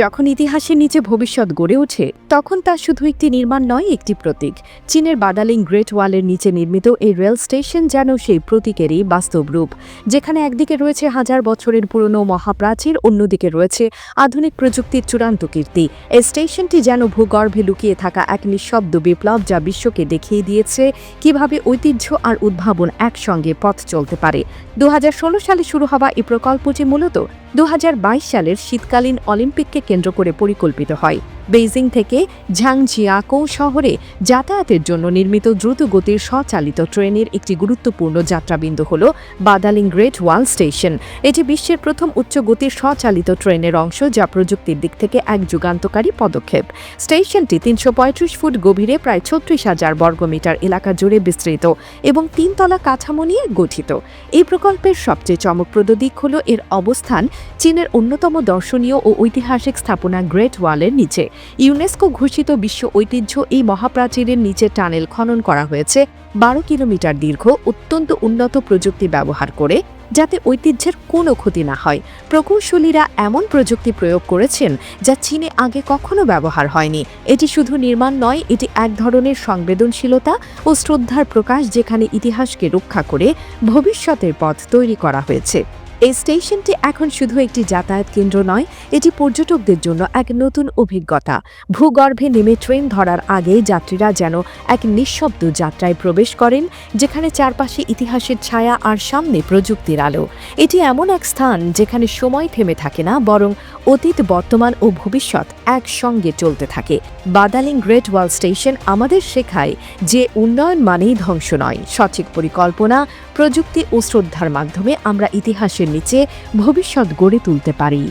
যখন ইতিহাসের নিচে ভবিষ্যৎ গড়ে ওঠে, তখন তা শুধু একটি নির্মাণ নয়, একটি প্রতীক। চীনের বাদালিং গ্রেট ওয়ালের নিচে নির্মিত এই রেল স্টেশন যেন সেই প্রতীকেরই বাস্তব রূপ, যেখানে একদিকে রয়েছে হাজার বছরের পুরনো মহাপ্রাচীর, অন্যদিকে রয়েছে আধুনিক প্রযুক্তির চূড়ান্ত কীর্তি। এই স্টেশনটি যেন ভূগর্ভে লুকিয়ে থাকা এক নিঃশব্দ বিপ্লব যা বিশ্বকে দেখিয়ে দিয়েছে কীভাবে ঐতিহ্য আর উদ্ভাবন একসঙ্গে পথ চলতে পারে। দু হাজার ষোলো সালে শুরু হওয়া এই প্রকল্পটি মূলত দু হাজার বাইশ সালের শীতকালীন অলিম্পিককে কেন্দ্র করে পরিকল্পিত হয়। বেইজিং থেকে ঝাংজিয়াকো শহরে যাতায়াতের জন্য নির্মিত দ্রুতগতির স্বচালিত ট্রেনের একটি গুরুত্বপূর্ণ যাত্রাবিন্দু হল বাদালিং গ্রেট ওয়াল স্টেশন। এটি বিশ্বের প্রথম উচ্চগতির স্বচালিত ট্রেনের অংশ যা প্রযুক্তির দিক থেকে এক যুগান্তকারী পদক্ষেপ। স্টেশনটি তিনশো পঁয়ত্রিশ ফুট গভীরে প্রায় ছত্রিশ হাজার বর্গমিটার এলাকা জুড়ে বিস্তৃত এবং তিনতলা কাঠামো নিয়ে গঠিত। এই প্রকল্পের সবচেয়ে চমকপ্রদ দিক হল এর অবস্থান চীনের অন্যতম দর্শনীয় ও ঐতিহাসিক স্থাপনা গ্রেট ওয়ালের নিচে। ইউনেস্কো ঘোষিত বিশ্ব ঐতিহ্য এই মহাপ্রাচীরের নিচে টানেল খনন করা হয়েছে বারো কিলোমিটার দীর্ঘ, অত্যন্ত উন্নত প্রযুক্তি ব্যবহার করে যাতে ঐতিহ্যের কোনো ক্ষতি না হয়। প্রকৌশলীরা এমন প্রযুক্তি প্রয়োগ করেছেন যা চীনে আগে কখনো ব্যবহার হয়নি। এটি শুধু নির্মাণ নয়, এটি এক ধরনের সংবেদনশীলতা ও শ্রদ্ধার প্রকাশ যেখানে ইতিহাসকে রক্ষা করে ভবিষ্যতের পথ তৈরি করা হয়েছে। এই স্টেশনটি এখন শুধু একটি যাতায়াত কেন্দ্র নয়, এটি পর্যটকদের জন্য এক নতুন অভিজ্ঞতা। ভূগর্ভে নেমে ট্রেন ধরার আগে যাত্রীরা যেন এক নিঃশব্দ যাত্রায় প্রবেশ করেন, যেখানে চারপাশে ইতিহাসের ছায়া আর সামনে প্রযুক্তির আলো। এটি এমন এক স্থান যেখানে সময় থেমে থাকে না, বরং অতীত, বর্তমান ও ভবিষ্যৎ একসঙ্গে চলতে থাকে। বাদালিং গ্রেট ওয়াল স্টেশন আমাদের শেখায় যে উন্নয়ন মানেই ধ্বংস নয়, সঠিক পরিকল্পনা প্রযুক্তি ও শ্রদ্ধার মাধ্যমে আমরা ইতিহাসের নিচে ভবিষ্যৎ গড়ে তুলতে পারি।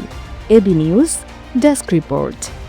A B news, desk report.